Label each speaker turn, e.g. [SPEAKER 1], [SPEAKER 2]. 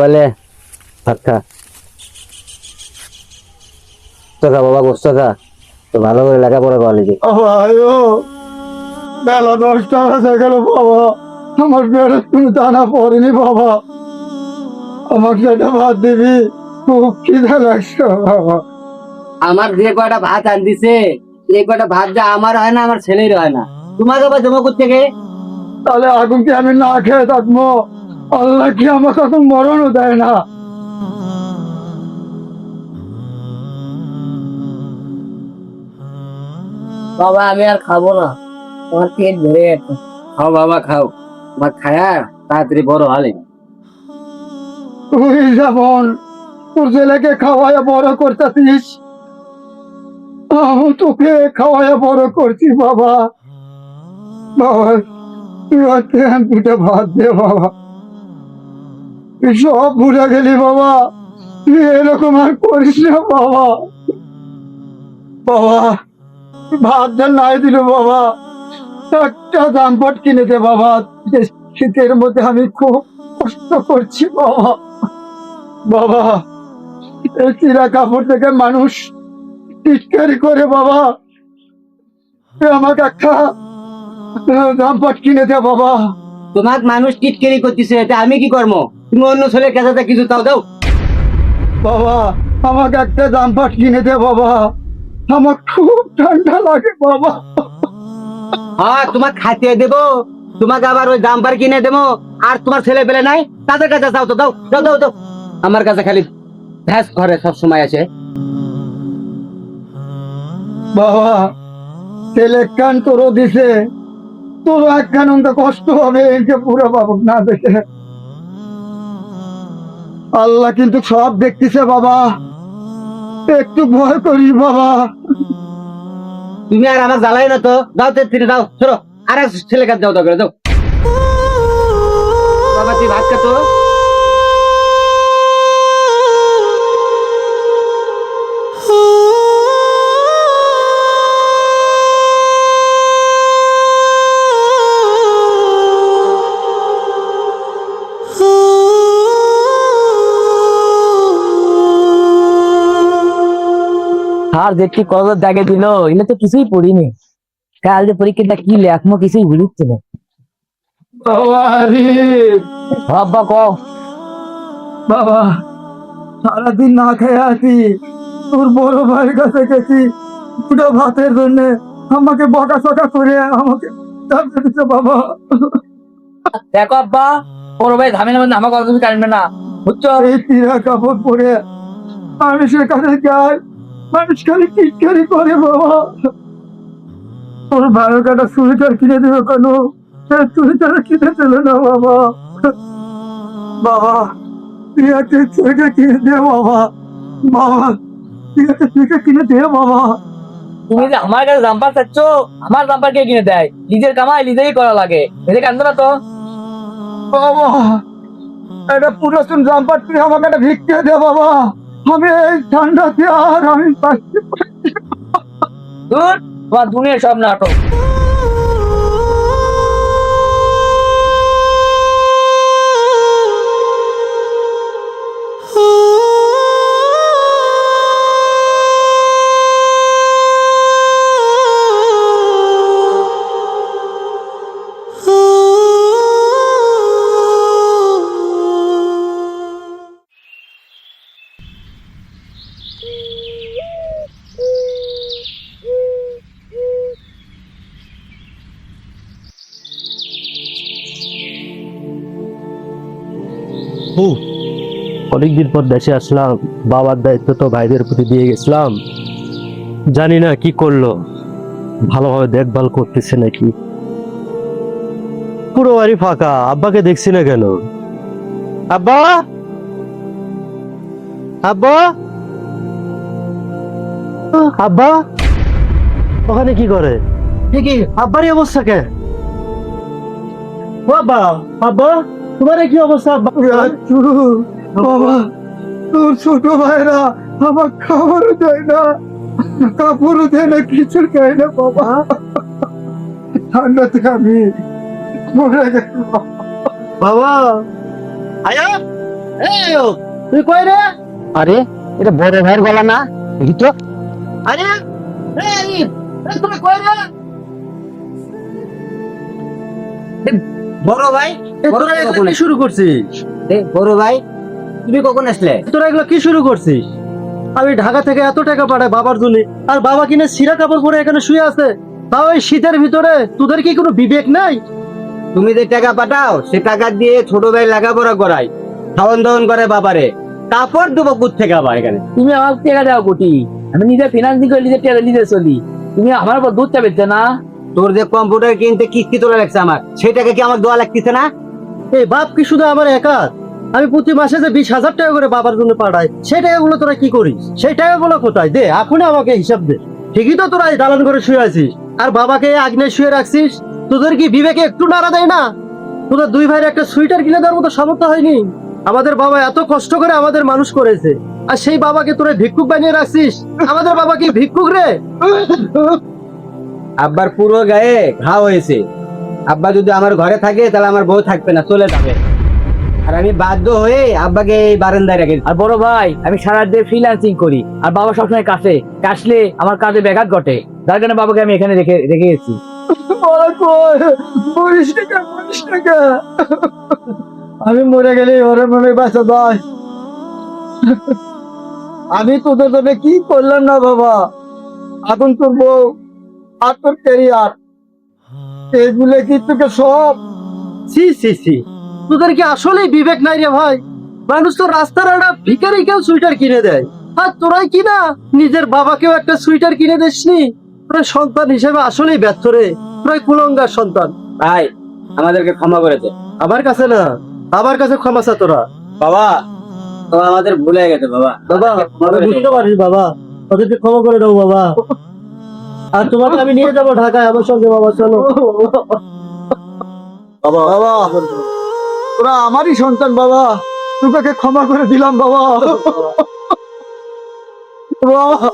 [SPEAKER 1] বলে ভাত খা। তো খা বাবা গোস্ত খা। তো ভালো করে লেখাপড়া
[SPEAKER 2] আয়ো বেলা দশটা হয়ে গেল বাবা। আমার পেটে তুমি দানা পড়েনি বাবা। আমাকে একটা ভাত দিবি খুব খিদে লাগছে বাবা।
[SPEAKER 1] আমার যে কয়টা ভাত আন দিছে এই কয়টা ভাত যা আমার হয় না আমার ছেলের হয় না। তোমাকে আবার জমা করতে গে
[SPEAKER 2] তাহলে এখন কি আমি না খেয়ে থাকব। আল্লাহ কি আমাকে এখন মরণও দেয় না?
[SPEAKER 1] বাবা আমি আর খাব না। আমার পেট ভরে গেছে। খাও বাবা খাও। ভাত খায়া তাড়াতাড়ি বড় হলে
[SPEAKER 2] তুই যেমন তোর ছেলেকে খাওয়ায় বড় করতেছিস আমি তোকে খাওয়ায় বড় করছি বাবা। বাবা তুই আজকে দুটো ভাত দে বাবা। সব ভুলে গেলি বাবা। তুই এরকম আর করিস না বাবা। বাবা ভাতটা নাই দিল বাবা। একটা জামপট কিনে দে বাবা। শীতের মধ্যে আমি খুব কষ্ট করছি বাবা। বাবা, এই চিরা কাপড় থেকে মানুষ টিটকারি করে বাবা। আমাকে একটা দামপট কিনে দে বাবা।
[SPEAKER 1] তোমাক মানুষ টিটকেরি করতেছে এটা আমি কি করব তুমি অন্য ছেলের কাছে কিছু তাও দাও।
[SPEAKER 2] বাবা আমাকে একটা জামপাট কিনে দে বাবা। আমার খুব ঠান্ডা লাগে বাবা।
[SPEAKER 1] হ্যাঁ তোমাক খাইতে দেবো। তোমাকে আবার ওই জাম্পার কিনে দেবো। আর তোমার ছেলে পেলে নাই তাদের কাছে যাও তো দাও দাও দাও দাও। আমার কাছে খালি ভ্যাস ঘরে সব সময় আছে।
[SPEAKER 2] বাবা ছেলে কান তোরও দিছে। অন্ত কষ্ট হবে একে পুরো বাবু, না দেখে। আল্লাহ কিন্তু সব দেখতেছে, বাবা। একটু ভয় করি, বাবা।
[SPEAKER 1] তুমি আর আমার জ্বালাই না তো। দাও তে তিনি দাও চলো আর এক ছেলে কাজ যাও দাও করে দাও বাবা, তুই ভাত খাতো
[SPEAKER 3] আর দেখছি কত দাগে দিল এগুলো তো কিছুই পড়িনি। কাল যে পরীক্ষাটা কি লেখমো কিছুই বুঝিচ্ছে না।
[SPEAKER 2] বাবা
[SPEAKER 3] ক।
[SPEAKER 2] বাবা সারাদিন না খেয়ে আছি। তোর বড় ভাইয়ের কাছে গেছি। দুটো ভাতের জন্য আমাকে বকা সকা করে আমাকে চাপতে দিচ্ছে বাবা।
[SPEAKER 3] দেখো আব্বা বড় ভাই ঝামেলা মধ্যে আমাকে তুমি কাটবে না। বুঝছ?
[SPEAKER 2] এই চিরা কাপড় পরে মানুষের কাছে যায় মানুষ খালি টিটকারি করে বাবা। তোর ভাইয়ের কাটা সুইটার কিনে দেবে কেন? সুইটার কিনে দিল না বাবা। বাবা তুই একটা সুইটার কিনে দে বাবা। বাবা তুই একটা সুইটার কিনে দে বাবা।
[SPEAKER 3] তুমি যে আমার কাছে জাম্পার চাচ্ছ আমার জাম্পার কে কিনে দেয়? নিজের কামাই নিজেই করা লাগে। এদিকে কান্দো না তো।
[SPEAKER 2] বাবা একটা পুরাতন জাম্পার তুই আমাকে একটা ভিক্ষে দে বাবা। আমি এই ঠান্ডাতে আর আমি
[SPEAKER 3] দূর তোমার দুনিয়ার সব নাটক।
[SPEAKER 4] অনেকদিন পর দেশে আসলাম। বাবার দায়িত্ব তো ভাইদের প্রতি দিয়ে গেছিলাম। জানি না কি করল। ভালোভাবে দেখভাল করতেছে নাকি। পুরো বাড়ি ফাঁকা, আব্বাকে দেখছি না কেন? আব্বা? আব্বা? আব্বা? ওখানে কি করে? কি, আব্বারই অবস্থা কে? বাবা আব্বা? তোমার কি অবস্থা?
[SPEAKER 2] রাজু বাবা তোর ছোট ভাইরা আমার খাবারও দেয় না। কাপড়ও দেয় না কিছু দেয় না বাবা। ঠান্ডাতে আমি মরে গেছি
[SPEAKER 4] বাবা। আয়া!
[SPEAKER 5] তুই কই রে?
[SPEAKER 1] আরে এটা বড় ভাইয়ের গলা না দেখি তো।
[SPEAKER 5] আরে এই আরিফ, কই রে?
[SPEAKER 1] বড় ভাই বড় ভাই কখন
[SPEAKER 5] শুরু করছিস?
[SPEAKER 1] বড় ভাই তুমি কখন আসলে?
[SPEAKER 5] তোরা এগুলো কি শুরু করছিস? আমি ঢাকা থেকে এত টাকা পাঠাই বাবার জন্য আর বাবা কিনে সিরা কাপড় পরে এখানে শুয়ে আছে। তাও এই শীতের ভিতরে তোদের কি কোনো বিবেক নাই?
[SPEAKER 1] তুমি যে টাকা পাঠাও সে টাকা দিয়ে ছোট ভাই লেখাপড়া করাই খাওয়ান দাওয়ান করে বাবারে। তারপর দেবো কুত থেকে আবার এখানে?
[SPEAKER 3] তুমি আমার টাকা দাও কোটি। আমি নিজে ফিনান্সিং করে নিজে টাকা নিজে চলি। তুমি আমার উপর দুধ চাবেছে না?
[SPEAKER 1] তোর যে কম্পিউটার কিনতে কিস্তি তোলা লাগছে আমার সেই টাকা কি আমার দোয়া লাগতেছে না?
[SPEAKER 5] এই বাপ কি শুধু আমার একা? আমি প্রতি মাসে যে বিশ হাজার টাকা করে বাবার জন্য পাঠাই, সেই টাকাগুলো তোরা কি করিস? সেই টাকাগুলো কোথায়? দে, এখনই আমাকে হিসাব দে। ঠিকই তো তোরা দালান করে শুয়ে আছিস। আর বাবাকে আগ্নে শুয়ে রাখছিস? তোদের কি বিবেকে একটু নাড়া দেয় না? তোদের দুই ভাইয়ের একটা সুইটার কিনে দেওয়ার মতো সামর্থ্য হয়নি? আমাদের বাবা এত কষ্ট করে আমাদের মানুষ করেছে। আর সেই বাবাকে তোরা ভিক্ষুক বানিয়ে রাখছিস? আমাদের বাবা কি ভিক্ষুক রে?
[SPEAKER 1] আব্বার পুরো গায়ে ঘা হয়েছে। আব্বা যদি আমার ঘরে থাকে তাহলে আমার বউ থাকবে না চলে যাবে। আর আমি বাধ্য হয়ে আব্বাকে এই বারান্দায় রেখে
[SPEAKER 3] আর বড় ভাই আমি সারা দিন ফ্রিল্যান্সিং করি আর বাবা সবসময় কাছে। কাশলে আমার কাজে ব্যাঘাত ঘটে। যার কারণে বাবাকে আমি এখানে রেখে রেখে
[SPEAKER 5] টাকা আমি মরে গেলে ওরে মনে বাঁচা দায় আমি তোদের জন্য কি করলাম না বাবা? এখন তোর বউ আর তোর ক্যারিয়ার এগুলো কি তোকে সব? সি সি সি তোদের কি আসলেই বিবেক নাই রে ভাই? মানুষ তো রাস্তার একটা সুইটার কিনে দেয়। আর তোরাই নিজের বাবাকেও একটা সুইটার কিনে দিসনি? তোরা সন্তান হিসেবে আসলেই ব্যর্থ রে। তোরাই কুলঙ্গার সন্তান।
[SPEAKER 1] ভাই আমাদেরকে ক্ষমা করেছে
[SPEAKER 5] আমার কাছে না আমার কাছে ক্ষমা চা তোরা।
[SPEAKER 1] বাবা তো আমাদের ভুলে গেছে বাবা।
[SPEAKER 5] বাবা
[SPEAKER 1] করে।
[SPEAKER 5] বুঝতে পারিস বাবা। ওদেরকে ক্ষমা করে দাও বাবা। আর তোমাকে আমি নিয়ে যাব ঢাকায়। আমার সঙ্গে বাবা, চলো। বাবা বাবা। ওরা আমারই সন্তান, বাবা। তোমাকে ক্ষমা করে দিলাম, বাবা। বাবা।